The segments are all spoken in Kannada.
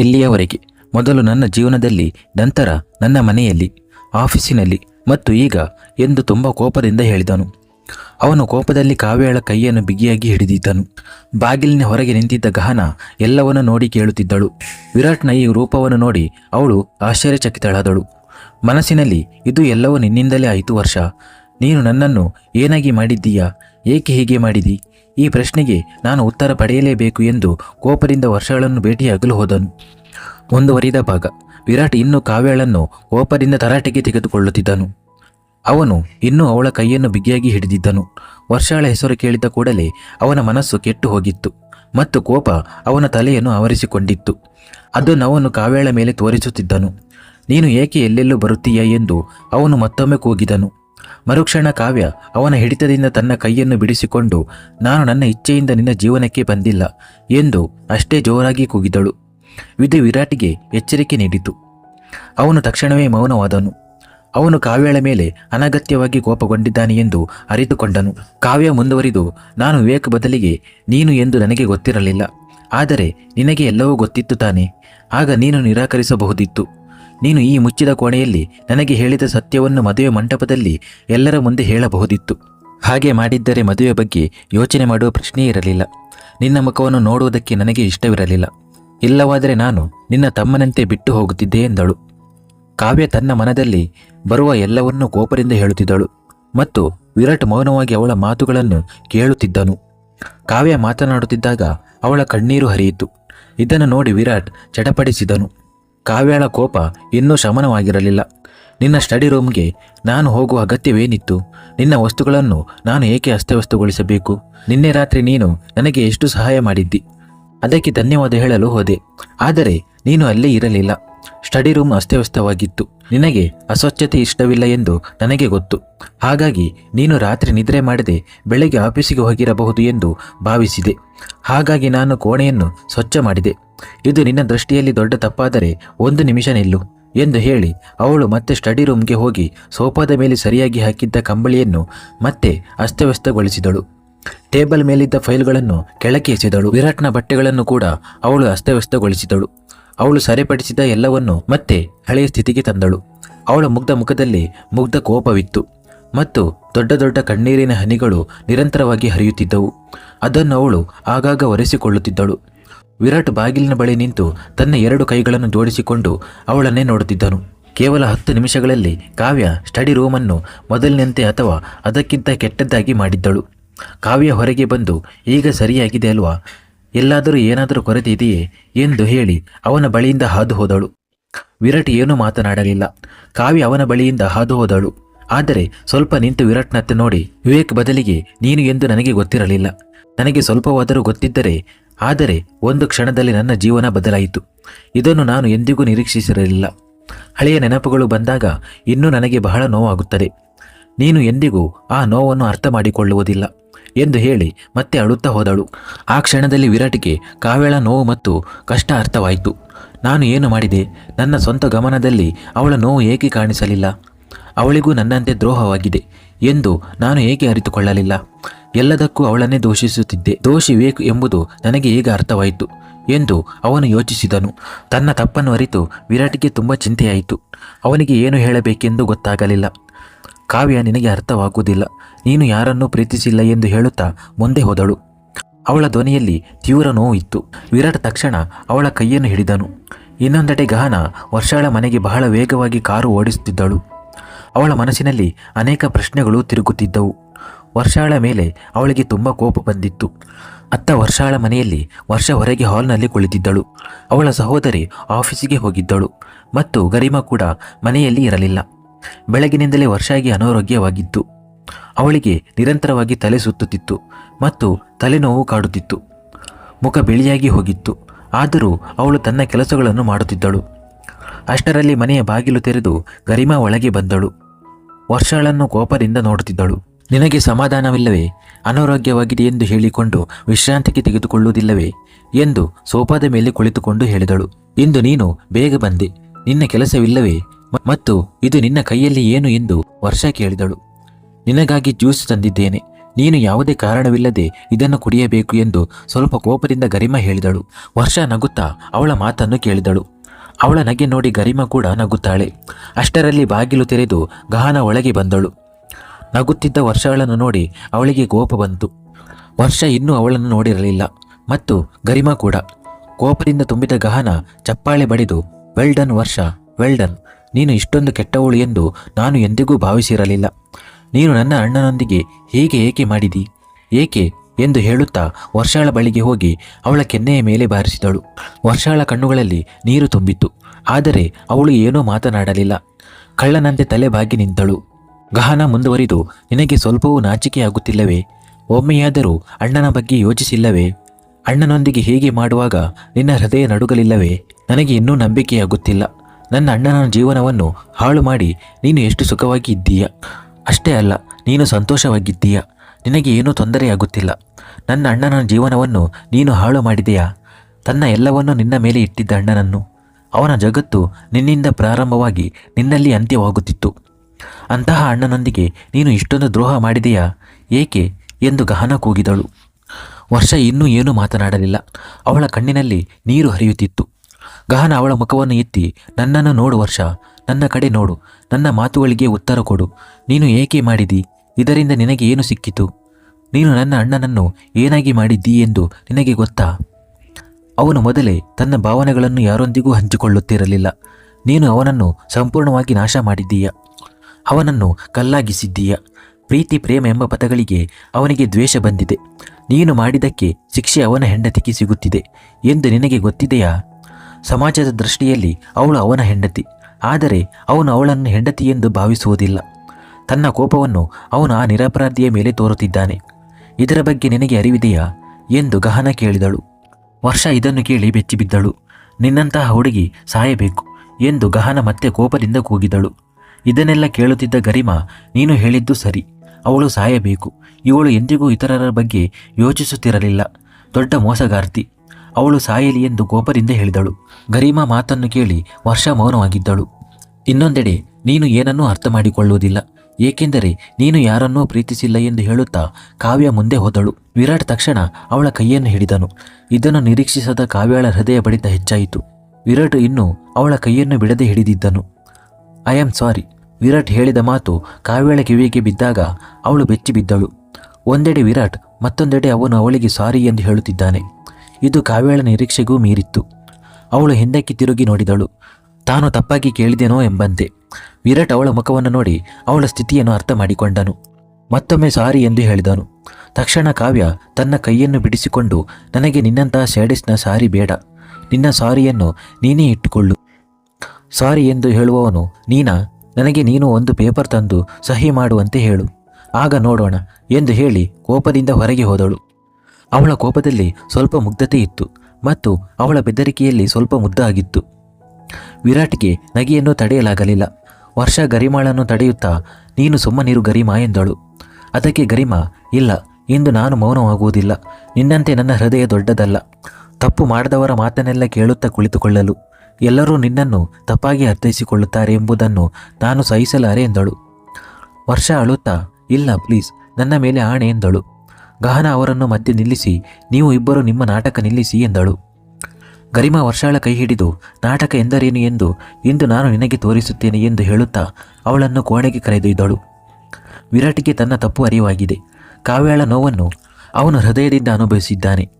ಇಲ್ಲಿಯವರೆಗೆ ಮೊದಲು ನನ್ನ ಜೀವನದಲ್ಲಿ, ನಂತರ ನನ್ನ ಮನೆಯಲ್ಲಿ, ಆಫೀಸಿನಲ್ಲಿ ಮತ್ತು ಈಗ ಎಂದು ತುಂಬ ಕೋಪದಿಂದ ಹೇಳಿದನು. ಅವನು ಕೋಪದಲ್ಲಿ ಕಾವ್ಯಳ ಕೈಯನ್ನು ಬಿಗಿಯಾಗಿ ಹಿಡಿದಿದ್ದನು. ಬಾಗಿಲಿನ ಹೊರಗೆ ನಿಂತಿದ್ದ ಗಹನ ಎಲ್ಲವನ್ನು ನೋಡಿ ಕೇಳುತ್ತಿದ್ದಳು. ವಿರಾಟ್ನ ಈ ರೂಪವನ್ನು ನೋಡಿ ಅವಳು ಆಶ್ಚರ್ಯಚಕಿತಳಾದಳು. ಮನಸ್ಸಿನಲ್ಲಿ, ಇದು ಎಲ್ಲವೂ ನಿನ್ನಿಂದಲೇ ಆಯಿತು ವರ್ಷ. ನೀನು ನನ್ನನ್ನು ಏನಾಗಿ ಮಾಡಿದ್ದೀಯಾ? ಏಕೆ ಹೀಗೆ ಮಾಡಿದಿ? ಈ ಪ್ರಶ್ನೆಗೆ ನಾನು ಉತ್ತರ ಪಡೆಯಲೇಬೇಕು ಎಂದು ಕೋಪದಿಂದ ವರ್ಷಗಳನ್ನು ಭೇಟಿಯಾಗಲು ಹೋದನು. ಮುಂದುವರಿದ ಭಾಗ, ವಿರಾಟ್ ಇನ್ನೂ ಕಾವ್ಯಾಳನ್ನು ಕೋಪದಿಂದ ತರಾಟೆಗೆ ತೆಗೆದುಕೊಳ್ಳುತ್ತಿದ್ದನು. ಅವನು ಇನ್ನೂ ಅವಳ ಕೈಯನ್ನು ಬಿಗಿಯಾಗಿ ಹಿಡಿದಿದ್ದನು. ವರ್ಷಗಳ ಹೆಸರು ಕೇಳಿದ ಕೂಡಲೇ ಅವನ ಮನಸ್ಸು ಕೆಟ್ಟು ಹೋಗಿತ್ತು ಮತ್ತು ಕೋಪ ಅವನ ತಲೆಯನ್ನು ಆವರಿಸಿಕೊಂಡಿತ್ತು. ಅದನ್ನು ಅವನು ಕಾವ್ಯಳ ಮೇಲೆ ತೋರಿಸುತ್ತಿದ್ದನು. ನೀನು ಏಕೆ ಎಲ್ಲೆಲ್ಲೂ ಬರುತ್ತೀಯ ಎಂದು ಅವನು ಮತ್ತೊಮ್ಮೆ ಕೂಗಿದನು. ಮರುಕ್ಷಣ ಕಾವ್ಯ ಅವನ ಹಿಡಿತದಿಂದ ತನ್ನ ಕೈಯನ್ನು ಬಿಡಿಸಿಕೊಂಡು, ನಾನು ನನ್ನ ಇಚ್ಛೆಯಿಂದ ನಿನ್ನ ಜೀವನಕ್ಕೆ ಬಂದಿಲ್ಲ ಎಂದು ಅಷ್ಟೇ ಜೋರಾಗಿ ಕೂಗಿದಳು. ವಿಧು ವಿರಾಟಿಗೆ ಎಚ್ಚರಿಕೆ ನೀಡಿತು. ಅವನು ತಕ್ಷಣವೇ ಮೌನವಾದನು. ಅವನು ಕಾವ್ಯಳ ಮೇಲೆ ಅನಗತ್ಯವಾಗಿ ಕೋಪಗೊಂಡಿದ್ದಾನೆ ಎಂದು ಅರಿತುಕೊಂಡನು. ಕಾವ್ಯ ಮುಂದುವರಿದು, ನಾನು ವಿವೇಕ ಬದಲಿಗೆ ನೀನು ಎಂದು ನನಗೆ ಗೊತ್ತಿರಲಿಲ್ಲ. ಆದರೆ ನಿನಗೆ ಎಲ್ಲವೂ ಗೊತ್ತಿತ್ತು ತಾನೆ. ಆಗ ನೀನು ನಿರಾಕರಿಸಬಹುದಿತ್ತು. ನೀನು ಈ ಮುಚ್ಚಿದ ಕೋಣೆಯಲ್ಲಿ ನನಗೆ ಹೇಳಿದ ಸತ್ಯವನ್ನು ಮದುವೆ ಮಂಟಪದಲ್ಲಿ ಎಲ್ಲರ ಮುಂದೆ ಹೇಳಬಹುದಿತ್ತು. ಹಾಗೆ ಮಾಡಿದ್ದರೆ ಮದುವೆ ಬಗ್ಗೆ ಯೋಚನೆ ಮಾಡುವ ಪ್ರಶ್ನೆಯೇ ಇರಲಿಲ್ಲ. ನಿನ್ನ ಮುಖವನ್ನು ನೋಡುವುದಕ್ಕೆ ನನಗೆ ಇಷ್ಟವಿರಲಿಲ್ಲ. ಇಲ್ಲವಾದರೆ ನಾನು ನಿನ್ನ ತಮ್ಮನಂತೆ ಬಿಟ್ಟು ಹೋಗುತ್ತಿದ್ದೆ ಎಂದಳು. ಕಾವ್ಯ ತನ್ನ ಮನದಲ್ಲಿ ಬರುವ ಎಲ್ಲವನ್ನೂ ಕೋಪದಿಂದ ಹೇಳುತ್ತಿದ್ದಳು ಮತ್ತು ವಿರಾಟ್ ಮೌನವಾಗಿ ಅವಳ ಮಾತುಗಳನ್ನು ಕೇಳುತ್ತಿದ್ದನು. ಕಾವ್ಯ ಮಾತನಾಡುತ್ತಿದ್ದಾಗ ಅವಳ ಕಣ್ಣೀರು ಹರಿಯಿತು. ಇದನ್ನು ನೋಡಿ ವಿರಾಟ್ ಚಟಪಡಿಸಿದನು. ಕಾವ್ಯಳ ಕೋಪ ಇನ್ನೂ ಶಮನವಾಗಿರಲಿಲ್ಲ. ನಿನ್ನ ಸ್ಟಡಿ ರೂಮ್ಗೆ ನಾನು ಹೋಗುವ ಅಗತ್ಯವೇನಿತ್ತು? ನಿನ್ನ ವಸ್ತುಗಳನ್ನು ನಾನು ಏಕೆ ಅಸ್ತವ್ಯಸ್ತಗೊಳಿಸಬೇಕು? ನಿನ್ನೆ ರಾತ್ರಿ ನೀನು ನನಗೆ ಎಷ್ಟು ಸಹಾಯ ಮಾಡಿದ್ದಿ? ಅದಕ್ಕೆ ಧನ್ಯವಾದ ಹೇಳಲು ಹೋದೆ. ಆದರೆ ನೀನು ಅಲ್ಲೇ ಇರಲಿಲ್ಲ. ಸ್ಟಡಿ ರೂಮ್ ಅಸ್ತವ್ಯಸ್ತವಾಗಿತ್ತು. ನಿನಗೆ ಅಸ್ವಚ್ಛತೆ ಇಷ್ಟವಿಲ್ಲ ಎಂದು ನನಗೆ ಗೊತ್ತು. ಹಾಗಾಗಿ ನೀನು ರಾತ್ರಿ ನಿದ್ರೆ ಮಾಡದೆ ಬೆಳಗ್ಗೆ ಆಫೀಸಿಗೆ ಹೋಗಿರಬಹುದು ಎಂದು ಭಾವಿಸಿದೆ. ಹಾಗಾಗಿ ನಾನು ಕೋಣೆಯನ್ನು ಸ್ವಚ್ಛ ಮಾಡಿದೆ. ಇದು ನಿನ್ನ ದೃಷ್ಟಿಯಲ್ಲಿ ದೊಡ್ಡ ತಪ್ಪಾದರೆ ಒಂದು ನಿಮಿಷ ನಿಲ್ಲು ಎಂದು ಹೇಳಿ ಅವಳು ಮತ್ತೆ ಸ್ಟಡಿ ರೂಮ್ಗೆ ಹೋಗಿ ಸೋಫಾದ ಮೇಲೆ ಸರಿಯಾಗಿ ಹಾಕಿದ್ದ ಕಂಬಳಿಯನ್ನು ಮತ್ತೆ ಅಸ್ತವ್ಯಸ್ತಗೊಳಿಸಿದಳು. ಟೇಬಲ್ ಮೇಲಿದ್ದ ಫೈಲ್ಗಳನ್ನು ಕೆಳಕ್ಕೆ ಎಸೆದಳು. ವಿರಾಟ್ನ ಬಟ್ಟೆಗಳನ್ನು ಕೂಡ ಅವಳು ಅಸ್ತವ್ಯಸ್ತಗೊಳಿಸಿದಳು. ಅವಳು ಸರಿಪಡಿಸಿದ ಎಲ್ಲವನ್ನು ಮತ್ತೆ ಹಳೆಯ ಸ್ಥಿತಿಗೆ ತಂದಳು. ಅವಳ ಮುಗ್ಧ ಮುಖದಲ್ಲಿ ಮುಗ್ಧ ಕೋಪವಿತ್ತು. ಮತ್ತು ದೊಡ್ಡ ದೊಡ್ಡ ಕಣ್ಣೀರಿನ ಹನಿಗಳು ನಿರಂತರವಾಗಿ ಹರಿಯುತ್ತಿದ್ದವು. ಅದನ್ನು ಅವಳು ಆಗಾಗ ಒರೆಸಿಕೊಳ್ಳುತ್ತಿದ್ದಳು. ವಿರಾಟ್ ಬಾಗಿಲಿನ ಬಳಿ ನಿಂತು ತನ್ನ ಎರಡು ಕೈಗಳನ್ನು ಜೋಡಿಸಿಕೊಂಡು ಅವಳನ್ನೇ ನೋಡುತ್ತಿದ್ದನು. ಕೇವಲ ಹತ್ತು ನಿಮಿಷಗಳಲ್ಲಿ ಕಾವ್ಯ ಸ್ಟಡಿ ರೂಮನ್ನು ಮೊದಲಿನಂತೆ ಅಥವಾ ಅದಕ್ಕಿಂತ ಕೆಟ್ಟದ್ದಾಗಿ ಮಾಡಿದ್ದಳು. ಕಾವ್ಯ ಹೊರಗೆ ಬಂದು, ಈಗ ಸರಿಯಾಗಿದೆ ಅಲ್ವಾ? ಎಲ್ಲಾದರೂ ಏನಾದರೂ ಕೊರತೆ ಇದೆಯೇ ಎಂದು ಹೇಳಿ ಅವನ ಬಳಿಯಿಂದ ಹಾದು ಹೋದಳು. ವಿರಟ್ ಏನೂ ಮಾತನಾಡಲಿಲ್ಲ. ಕಾವ್ಯ ಅವನ ಬಳಿಯಿಂದ ಹಾದು ಹೋದಳು. ಆದರೆ ಸ್ವಲ್ಪ ನಿಂತು ವಿರಟ್ನತ್ತ ನೋಡಿ, ವಿವೇಕ್ ಬದಲಿಗೆ ನೀನು ಎಂದು ನನಗೆ ಗೊತ್ತಿರಲಿಲ್ಲ. ನನಗೆ ಸ್ವಲ್ಪವಾದರೂ ಗೊತ್ತಿದ್ದರೆ, ಆದರೆ ಒಂದು ಕ್ಷಣದಲ್ಲಿ ನನ್ನ ಜೀವನ ಬದಲಾಯಿತು. ಇದನ್ನು ನಾನು ಎಂದಿಗೂ ನಿರೀಕ್ಷಿಸಿರಲಿಲ್ಲ. ಹಳೆಯ ನೆನಪುಗಳು ಬಂದಾಗ ಇನ್ನೂ ನನಗೆ ಬಹಳ ನೋವಾಗುತ್ತದೆ. ನೀನು ಎಂದಿಗೂ ಆ ನೋವನ್ನು ಅರ್ಥ ಮಾಡಿಕೊಳ್ಳುವುದಿಲ್ಲ. ಎಂದು ಹೇಳಿ ಮತ್ತೆ ಅಳುತ್ತಾ ಹೋದಳು. ಆ ಕ್ಷಣದಲ್ಲಿ ವಿರಾಟ್ಗೆ ಕಾವ್ಯಳ ನೋವು ಮತ್ತು ಕಷ್ಟ ಅರ್ಥವಾಯಿತು. ನಾನು ಏನು ಮಾಡಿದೆ? ನನ್ನ ಸ್ವಂತ ಗಮನದಲ್ಲಿ ಅವಳ ನೋವು ಏಕೆ ಕಾಣಿಸಲಿಲ್ಲ? ಅವಳಿಗೂ ನನ್ನಂತೆ ದ್ರೋಹವಾಗಿದೆ ಎಂದು ನಾನು ಏಕೆ ಅರಿತುಕೊಳ್ಳಲಿಲ್ಲ? ಎಲ್ಲದಕ್ಕೂ ಅವಳನ್ನೇ ದೋಷಿಸುತ್ತಿದ್ದೆ. ದೋಷಿ ಬೇಕು ಎಂಬುದು ನನಗೆ ಈಗ ಅರ್ಥವಾಯಿತು ಎಂದು ಅವನು ಯೋಚಿಸಿದನು. ತನ್ನ ತಪ್ಪನ್ನು ಅರಿತು ವಿರಾಟ್ಗೆ ತುಂಬ ಚಿಂತೆಯಾಯಿತು. ಅವನಿಗೆ ಏನು ಹೇಳಬೇಕೆಂದು ಗೊತ್ತಾಗಲಿಲ್ಲ. ಕಾವ್ಯ ನಿನಗೆ ಅರ್ಥವಾಗುವುದಿಲ್ಲ. ನೀನು ಯಾರನ್ನೂ ಪ್ರೀತಿಸಿಲ್ಲ ಎಂದು ಹೇಳುತ್ತಾ ಮುಂದೆ ಹೋದಳು. ಅವಳ ಧ್ವನಿಯಲ್ಲಿ ತೀವ್ರ ನೋವು ಇತ್ತು. ವಿರಾಟ್ ತಕ್ಷಣ ಅವಳ ಕೈಯನ್ನು ಹಿಡಿದನು. ಇನ್ನೊಂದೆಡೆ ಗಹನ ವರ್ಷಾಳ ಮನೆಗೆ ಬಹಳ ವೇಗವಾಗಿ ಕಾರು ಓಡಿಸುತ್ತಿದ್ದಳು. ಅವಳ ಮನಸ್ಸಿನಲ್ಲಿ ಅನೇಕ ಪ್ರಶ್ನೆಗಳು ತಿರುಗುತ್ತಿದ್ದವು. ವರ್ಷಾಳ ಮೇಲೆ ಅವಳಿಗೆ ತುಂಬ ಕೋಪ ಬಂದಿತ್ತು. ಅತ್ತ ವರ್ಷಾಳ ಮನೆಯಲ್ಲಿ ವರ್ಷ ಹೊರಗೆ ಹಾಲ್ನಲ್ಲಿ ಕುಳಿತಿದ್ದಳು. ಅವಳ ಸಹೋದರಿ ಆಫೀಸಿಗೆ ಹೋಗಿದ್ದಳು. ಮತ್ತು ಗರಿಮಾ ಕೂಡ ಮನೆಯಲ್ಲಿ ಇರಲಿಲ್ಲ. ಬೆಳಗಿನಿಂದಲೇ ವರ್ಷಾಗಿ ಅನಾರೋಗ್ಯವಾಗಿತ್ತು. ಅವಳಿಗೆ ನಿರಂತರವಾಗಿ ತಲೆ ಸುತ್ತುತ್ತಿತ್ತು ಮತ್ತು ತಲೆನೋವು ಕಾಡುತ್ತಿತ್ತು. ಮುಖ ಬಿಳಿಯಾಗಿ ಹೋಗಿತ್ತು, ಆದರೂ ಅವಳು ತನ್ನ ಕೆಲಸಗಳನ್ನು ಮಾಡುತ್ತಿದ್ದಳು. ಅಷ್ಟರಲ್ಲಿ ಮನೆಯ ಬಾಗಿಲು ತೆರೆದು ಗರಿಮಾ ಒಳಗೆ ಬಂದಳು. ವರ್ಷಗಳನ್ನು ಕೋಪದಿಂದ ನೋಡುತ್ತಿದ್ದಳು. ನಿನಗೆ ಸಮಾಧಾನವಿಲ್ಲವೇ? ಅನಾರೋಗ್ಯವಾಗಿದೆ ಎಂದು ಹೇಳಿಕೊಂಡು ವಿಶ್ರಾಂತಿಗೆ ತೆಗೆದುಕೊಳ್ಳುವುದಿಲ್ಲವೇ ಎಂದು ಸೋಫಾದ ಮೇಲೆ ಕುಳಿತುಕೊಂಡು ಹೇಳಿದಳು. ಇಂದು ನೀನು ಬೇಗ ಬಂದೆ, ನಿನ್ನ ಕೆಲಸವಿಲ್ಲವೇ? ಮತ್ತು ಇದು ನಿನ್ನ ಕೈಯಲ್ಲಿ ಏನು ಎಂದು ವರ್ಷ ಕೇಳಿದಳು. ನಿನಗಾಗಿ ಜ್ಯೂಸ್ ತಂದಿದ್ದೇನೆ. ನೀನು ಯಾವುದೇ ಕಾರಣವಿಲ್ಲದೆ ಇದನ್ನು ಕುಡಿಯಬೇಕು ಎಂದು ಸ್ವಲ್ಪ ಕೋಪದಿಂದ ಗರಿಮ ಹೇಳಿದಳು. ವರ್ಷ ನಗುತ್ತಾ ಅವಳ ಮಾತನ್ನು ಕೇಳಿದಳು. ಅವಳ ನಗೆ ನೋಡಿ ಗರಿಮ ಕೂಡ ನಗುತ್ತಾಳೆ. ಅಷ್ಟರಲ್ಲಿ ಬಾಗಿಲು ತೆರೆದು ಗಹನ ಒಳಗೆ ಬಂದಳು. ನಗುತ್ತಿದ್ದ ವರ್ಷಗಳನ್ನು ನೋಡಿ ಅವಳಿಗೆ ಕೋಪ ಬಂತು. ವರ್ಷ ಇನ್ನೂ ಅವಳನ್ನು ನೋಡಿರಲಿಲ್ಲ. ಮತ್ತು ಗರಿಮ ಕೂಡ. ಕೋಪದಿಂದ ತುಂಬಿದ ಗಹನ ಚಪ್ಪಾಳೆ ಬಡಿದು, ವೆಲ್ಡನ್ ವರ್ಷ ವೆಲ್ ಡನ್ ನೀನು ಇಷ್ಟೊಂದು ಕೆಟ್ಟವಳು ಎಂದು ನಾನು ಎಂದಿಗೂ ಭಾವಿಸಿರಲಿಲ್ಲ. ನೀನು ನನ್ನ ಅಣ್ಣನೊಂದಿಗೆ ಹೀಗೆ ಏಕೆ ಮಾಡಿದಿ? ಏಕೆ ಎಂದು ಹೇಳುತ್ತಾ ವರ್ಷಾಳ ಬಳಿಗೆ ಹೋಗಿ ಅವಳ ಕೆನ್ನೆಯ ಮೇಲೆ ಬಾರಿಸಿದಳು. ವರ್ಷಾಳ ಕಣ್ಣುಗಳಲ್ಲಿ ನೀರು ತುಂಬಿತ್ತು. ಆದರೆ ಅವಳು ಏನೂ ಮಾತನಾಡಲಿಲ್ಲ. ಕಳ್ಳನಂತೆ ತಲೆ ಬಾಗಿ ನಿಂತಳು. ಗಹನ ಮುಂದುವರಿದು, ನಿನಗೆ ಸ್ವಲ್ಪವೂ ನಾಚಿಕೆಯಾಗುತ್ತಿಲ್ಲವೇ? ಒಮ್ಮೆಯಾದರೂ ಅಣ್ಣನ ಬಗ್ಗೆ ಯೋಚಿಸಿಲ್ಲವೇ? ಅಣ್ಣನೊಂದಿಗೆ ಹೀಗೆ ಮಾಡುವಾಗ ನಿನ್ನ ಹೃದಯ ನಡುಗಲಿಲ್ಲವೇ? ನನಗೆ ಇನ್ನೂ ನಂಬಿಕೆಯಾಗುತ್ತಿಲ್ಲ. ನನ್ನ ಅಣ್ಣನ ಜೀವನವನ್ನು ಹಾಳು ಮಾಡಿ ನೀನು ಎಷ್ಟು ಸುಖವಾಗಿ ಇದ್ದೀಯ? ಅಷ್ಟೇ ಅಲ್ಲ, ನೀನು ಸಂತೋಷವಾಗಿದ್ದೀಯ? ನಿನಗೆ ಏನೂ ತೊಂದರೆಯಾಗುತ್ತಿಲ್ಲ. ನನ್ನ ಅಣ್ಣನ ಜೀವನವನ್ನು ನೀನು ಹಾಳು ಮಾಡಿದೆಯಾ? ತನ್ನ ಎಲ್ಲವನ್ನೂ ನಿನ್ನ ಮೇಲೆ ಇಟ್ಟಿದ್ದ ಅಣ್ಣನನ್ನು. ಅವನ ಜಗತ್ತು ನಿನ್ನಿಂದ ಪ್ರಾರಂಭವಾಗಿ ನಿನ್ನಲ್ಲಿ ಅಂತ್ಯವಾಗುತ್ತಿತ್ತು. ಅಂತಹ ಅಣ್ಣನೊಂದಿಗೆ ನೀನು ಇಷ್ಟೊಂದು ದ್ರೋಹ ಮಾಡಿದೆಯಾ? ಏಕೆ ಎಂದು ಗಹನ ಕೂಗಿದಳು. ವರ್ಷ ಇನ್ನೂ ಏನೂ ಮಾತನಾಡಲಿಲ್ಲ. ಅವಳ ಕಣ್ಣಿನಲ್ಲಿ ನೀರು ಹರಿಯುತ್ತಿತ್ತು. ಗಹನ ಅವಳ ಮುಖವನ್ನು ಎತ್ತಿ, ನನ್ನನ್ನು ನೋಡು ವರ್ಷ, ನನ್ನ ಕಡೆ ನೋಡು, ನನ್ನ ಮಾತುಗಳಿಗೆ ಉತ್ತರ ಕೊಡು. ನೀನು ಏಕೆ ಮಾಡಿದಿ? ಇದರಿಂದ ನಿನಗೆ ಏನು ಸಿಕ್ಕಿತು? ನೀನು ನನ್ನ ಅಣ್ಣನನ್ನು ಏನಾಗಿ ಮಾಡಿದ್ದೀ ಎಂದು ನಿನಗೆ ಗೊತ್ತಾ? ಅವನು ಮೊದಲೇ ತನ್ನ ಭಾವನೆಗಳನ್ನು ಯಾರೊಂದಿಗೂ ಹಂಚಿಕೊಳ್ಳುತ್ತಿರಲಿಲ್ಲ. ನೀನು ಅವನನ್ನು ಸಂಪೂರ್ಣವಾಗಿ ನಾಶ ಮಾಡಿದ್ದೀಯ. ಅವನನ್ನು ಕಲ್ಲಾಗಿಸಿದ್ದೀಯ. ಪ್ರೀತಿ, ಪ್ರೇಮ ಎಂಬ ಪದಗಳಿಗೆ ಅವನಿಗೆ ದ್ವೇಷ ಬಂದಿದೆ. ನೀನು ಮಾಡಿದ್ದಕ್ಕೆ ಶಿಕ್ಷೆ ಅವನ ಹೆಂಡತಿಗೆ ಸಿಗುತ್ತಿದೆ. ಎಂದು ನಿನಗೆ ಗೊತ್ತಿದೆಯಾ? ಸಮಾಜದ ದೃಷ್ಟಿಯಲ್ಲಿ ಅವಳು ಅವನ ಹೆಂಡತಿ. ಆದರೆ ಅವನು ಅವಳನ್ನು ಹೆಂಡತಿ ಎಂದು ಭಾವಿಸುವುದಿಲ್ಲ. ತನ್ನ ಕೋಪವನ್ನು ಅವನು ಆ ನಿರಪರಾಧಿಯ ಮೇಲೆ ತೋರುತ್ತಿದ್ದಾನೆ. ಇದರ ಬಗ್ಗೆ ನಿನಗೆ ಅರಿವಿದೆಯಾ? ಎಂದು ಗಹನ ಕೇಳಿದಳು. ವರ್ಷ ಇದನ್ನು ಕೇಳಿ ಬೆಚ್ಚಿಬಿದ್ದಳು ನಿನ್ನಂತಹ ಹುಡುಗಿ ಸಾಯಬೇಕು ಎಂದು ಗಹನ ಮತ್ತೆ ಕೋಪದಿಂದ ಕೂಗಿದಳು. ಇದನ್ನೆಲ್ಲ ಕೇಳುತ್ತಿದ್ದ ಗರಿಮ, ನೀನು ಹೇಳಿದ್ದು ಸರಿ. ಅವಳು ಸಾಯಬೇಕು. ಇವಳು ಎಂದಿಗೂ ಇತರರ ಬಗ್ಗೆ ಯೋಚಿಸುತ್ತಿರಲಿಲ್ಲ. ದೊಡ್ಡ ಮೋಸಗಾರ್ತಿ. ಅವಳು ಸಾಯಲಿ ಎಂದು ಕೋಪದಿಂದ ಹೇಳಿದಳು. ಗರಿಮಾ ಮಾತನ್ನು ಕೇಳಿ ವರ್ಷ ಮೌನವಾಗಿದ್ದಳು. ಇನ್ನೊಂದೆಡೆ, ನೀನು ಏನನ್ನೂ ಅರ್ಥ ಮಾಡಿಕೊಳ್ಳುವುದಿಲ್ಲ ಏಕೆಂದರೆ, ನೀನು ಯಾರನ್ನೂ ಪ್ರೀತಿಸಿಲ್ಲ ಎಂದು ಹೇಳುತ್ತಾ ಕಾವ್ಯ ಮುಂದೆ ಹೋದಳು. ವಿರಾಟ್ ತಕ್ಷಣ ಅವಳ ಕೈಯನ್ನು ಹಿಡಿದನು. ಇದನ್ನು ನಿರೀಕ್ಷಿಸದ ಕಾವ್ಯಳ ಹೃದಯ ಬಡಿತ ಹೆಚ್ಚಾಯಿತು. ವಿರಾಟ್ ಇನ್ನೂ ಅವಳ ಕೈಯನ್ನು ಬಿಡದೆ ಹಿಡಿದಿದ್ದನು. ಐ ಆಮ್ ಸಾರಿ, ವಿರಾಟ್ ಹೇಳಿದ ಮಾತು ಕಾವ್ಯಳ ಕಿವಿಗೆ ಬಿದ್ದಾಗ ಅವಳು ಬೆಚ್ಚಿ ಬಿದ್ದಳು. ಒಂದೆಡೆ ವಿರಾಟ್, ಮತ್ತೊಂದೆಡೆ ಅವನು ಅವಳಿಗೆ ಸಾರಿ ಎಂದು ಹೇಳುತ್ತಿದ್ದಾನೆ. ಇದು ಕಾವ್ಯಳ ನಿರೀಕ್ಷೆಗೂ ಮೀರಿತ್ತು. ಅವಳು ಹಿಂದಕ್ಕೆ ತಿರುಗಿ ನೋಡಿದಳು. ತಾನು ತಪ್ಪಾಗಿ ಕೇಳಿದೆನೋ ಎಂಬಂತೆ. ವಿರಾಟ್ ಅವಳ ಮುಖವನ್ನು ನೋಡಿ ಅವಳ ಸ್ಥಿತಿಯನ್ನು ಅರ್ಥ ಮಾಡಿಕೊಂಡನು. ಮತ್ತೊಮ್ಮೆ ಸಾರಿ ಎಂದು ಹೇಳಿದನು. ತಕ್ಷಣ ಕಾವ್ಯ ತನ್ನ ಕೈಯನ್ನು ಬಿಡಿಸಿಕೊಂಡು, ನನಗೆ ನಿನ್ನಂತಹ ಸ್ಯಾಡಿಸ್ನ ಸಾರಿ ಬೇಡ. ನಿನ್ನ ಸಾರಿಯನ್ನು ನೀನೇ ಇಟ್ಟುಕೊಳ್ಳು. ಸಾರಿ ಎಂದು ಹೇಳುವವನು, ನೀನಾ, ನನಗೆ ನೀನು ಒಂದು ಪೇಪರ್ ತಂದು ಸಹಿ ಮಾಡುವಂತೆ ಹೇಳು. ಆಗ ನೋಡೋಣ ಎಂದು ಹೇಳಿ ಕೋಪದಿಂದ ಹೊರಗೆ ಹೋದಳು. ಅವಳ ಕೋಪದಲ್ಲಿ ಸ್ವಲ್ಪ ಮುಗ್ಧತೆ ಇತ್ತು ಮತ್ತು ಅವಳ ಬೆದರಿಕೆಯಲ್ಲಿ ಸ್ವಲ್ಪ ಮುದ್ದಾಗಿತ್ತು. ವಿರಾಟ್ಗೆ ನಗೆಯನ್ನು ತಡೆಯಲಾಗಲಿಲ್ಲ. ವರ್ಷ ಗರಿಮಾಳನ್ನು ತಡೆಯುತ್ತಾ, ನೀನು ಸುಮ್ಮನಿರು ಗರಿಮಾ ಎಂದಳು. ಅದಕ್ಕೆ ಗರಿಮಾ, ಇಲ್ಲ, ಇಂದು ನಾನು ಮೌನವಾಗುವುದಿಲ್ಲ. ನಿನ್ನಂತೆ ನನ್ನ ಹೃದಯ ದೊಡ್ಡದಲ್ಲ. ತಪ್ಪು ಮಾಡದವರ ಮಾತನ್ನೆಲ್ಲ ಕೇಳುತ್ತಾ ಕುಳಿತುಕೊಳ್ಳಲು. ಎಲ್ಲರೂ ನಿನ್ನನ್ನು ತಪ್ಪಾಗಿ ಅರ್ಥೈಸಿಕೊಳ್ಳುತ್ತಾರೆ ಎಂಬುದನ್ನು ನಾನು ಸಹಿಸಲಾರೆ ಎಂದಳು. ವರ್ಷ ಅಳುತ್ತಾ, ಇಲ್ಲ, ಪ್ಲೀಸ್, ನನ್ನ ಮೇಲೆ ಆಣೆ ಎಂದಳು. ಗಹನ ಅವರನ್ನು ಮತ್ತೆ ನಿಲ್ಲಿಸಿ, ನೀವು ಇಬ್ಬರು ನಿಮ್ಮ ನಾಟಕ ನಿಲ್ಲಿಸಿ ಎಂದಳು. ಗರಿಮಾ ವರ್ಷಾಳ ಕೈ ಹಿಡಿದು, ನಾಟಕ ಎಂದರೇನು ಎಂದು ಇಂದು ನಾನು ನಿನಗೆ ತೋರಿಸುತ್ತೇನೆ ಎಂದು ಹೇಳುತ್ತಾ ಅವಳನ್ನು ಕೋಣೆಗೆ ಕರೆದೊಯ್ದಳು. ವಿರಾಟಿಗೆ ತನ್ನ ತಪ್ಪು ಅರಿವಾಗಿದೆ. ಕಾವ್ಯಾಳ ನೋವನ್ನು ಅವನು ಹೃದಯದಿಂದ ಅನುಭವಿಸಿದ್ದಾನೆ.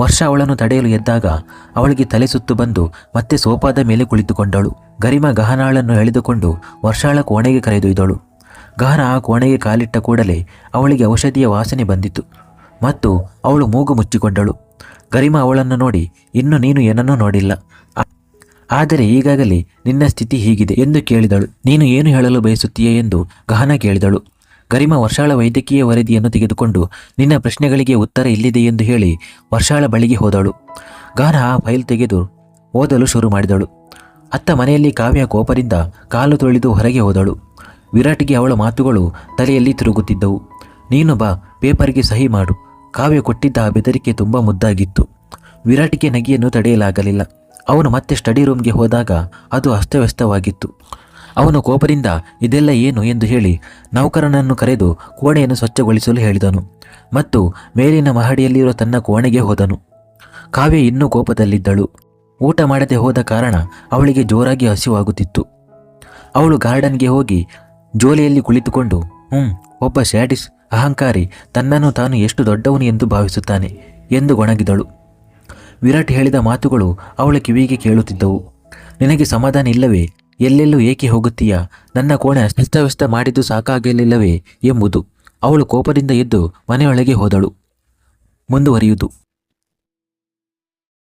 ವರ್ಷ ಅವಳನ್ನು ತಡೆಯಲು ಎದ್ದಾಗ ಅವಳಿಗೆ ತಲೆ ಸುತ್ತು ಬಂದು ಮತ್ತೆ ಸೋಪಾದ ಮೇಲೆ ಕುಳಿತುಕೊಂಡಳು. ಗರಿಮಾ ಗಹನಾಳನ್ನು ಎಳೆದುಕೊಂಡು ವರ್ಷಾಳ ಕೋಣೆಗೆ ಕರೆದೊಯ್ದಳು. ಗಹನ ಆ ಕೋಣೆಗೆ ಕಾಲಿಟ್ಟ ಕೂಡಲೇ ಅವಳಿಗೆ ಔಷಧಿಯ ವಾಸನೆ ಬಂದಿತು. ಮತ್ತು ಅವಳು ಮೂಗು ಮುಚ್ಚಿಕೊಂಡಳು. ಗರಿಮಾ ಅವಳನ್ನು ನೋಡಿ, ಇನ್ನು ನೀನು ಏನನ್ನೂ ನೋಡಿಲ್ಲ. ಆದರೆ ಈಗಾಗಲೇ ನಿನ್ನ ಸ್ಥಿತಿ ಹೀಗಿದೆ ಎಂದು ಕೇಳಿದಳು. ನೀನು ಏನು ಹೇಳಲು ಬಯಸುತ್ತೀಯೇ? ಎಂದು ಗಹನ ಕೇಳಿದಳು. ಗರಿಮಾ ವರ್ಷಾಳ ವೈದ್ಯಕೀಯ ವರದಿಯನ್ನು ತೆಗೆದುಕೊಂಡು, ನಿನ್ನ ಪ್ರಶ್ನೆಗಳಿಗೆ ಉತ್ತರ ಇಲ್ಲಿದೆ ಎಂದು ಹೇಳಿ ವರ್ಷಾಳ ಬಳಿಗೆ ಹೋದಳು. ಗಹನ ಆ ಫೈಲ್ ತೆಗೆದು ಓದಲು ಶುರು ಮಾಡಿದಳು. ಅತ್ತ ಮನೆಯಲ್ಲಿ ಕಾವ್ಯ ಕೋಪದಿಂದ ಕಾಲು ತೊಳೆದು ಹೊರಗೆ ಹೋದಳು. ವಿರಾಟ್ಗೆ ಅವಳ ಮಾತುಗಳು ತಲೆಯಲ್ಲಿ ತಿರುಗುತ್ತಿದ್ದವು. ನೀನು ಬಾ, ಪೇಪರ್ಗೆ ಸಹಿ ಮಾಡು. ಕಾವ್ಯ ಕೊಟ್ಟಿದ್ದ ಆ ಬೆದರಿಕೆ ತುಂಬ ಮುದ್ದಾಗಿತ್ತು. ವಿರಾಟಿಗೆ ನಗಿಯನ್ನು ತಡೆಯಲಾಗಲಿಲ್ಲ. ಅವನು ಮತ್ತೆ ಸ್ಟಡಿ ರೂಮ್ಗೆ ಹೋದಾಗ ಅದು ಅಸ್ತವ್ಯಸ್ತವಾಗಿತ್ತು. ಅವನು ಕೋಪದಿಂದ ಇದೆಲ್ಲ ಏನು ಎಂದು ಹೇಳಿ ನೌಕರನನ್ನು ಕರೆದು ಕೋಣೆಯನ್ನು ಸ್ವಚ್ಛಗೊಳಿಸಲು ಹೇಳಿದನು ಮತ್ತು ಮೇಲಿನ ಮಹಡಿಯಲ್ಲಿರುವ ತನ್ನ ಕೋಣೆಗೆ ಹೋದನು. ಕಾವ್ಯ ಇನ್ನೂ ಕೋಪದಲ್ಲಿದ್ದಳು. ಊಟ ಮಾಡದೆ ಹೋದ ಕಾರಣ ಅವಳಿಗೆ ಜೋರಾಗಿ ಹಸಿವಾಗುತ್ತಿತ್ತು. ಅವಳು ಗಾರ್ಡನ್ಗೆ ಹೋಗಿ ಜೋಲಿಯಲ್ಲಿ ಕುಳಿತುಕೊಂಡು ಹ್ಞೂ ಒಬ್ಬ ಸ್ಯಾಡಿಸ್ ಅಹಂಕಾರಿ ತನ್ನನ್ನು ತಾನು ಎಷ್ಟು ದೊಡ್ಡವನು ಎಂದು ಭಾವಿಸುತ್ತಾನೆ ಎಂದು ಗೊಣಗಿದಳು. ವಿರಾಟ್ ಹೇಳಿದ ಮಾತುಗಳು ಅವಳ ಕಿವಿಗೆ ಕೇಳುತ್ತಿದ್ದವು. ನಿನಗೆ ಸಮಾಧಾನ ಇಲ್ಲವೇ? ಎಲ್ಲೆಲ್ಲೂ ಏಕೆ ಹೋಗುತ್ತೀಯಾ? ನನ್ನ ಕೋಣೆ ಅಸ್ತವ್ಯಸ್ತ ಮಾಡಿದ್ದು ಸಾಕಾಗಲಿಲ್ಲವೇ? ಎಂಬುದು ಅವಳು ಕೋಪದಿಂದ ಎದ್ದು ಮನೆಯೊಳಗೆ ಹೋದಳು. ಮುಂದುವರಿಯುವುದು.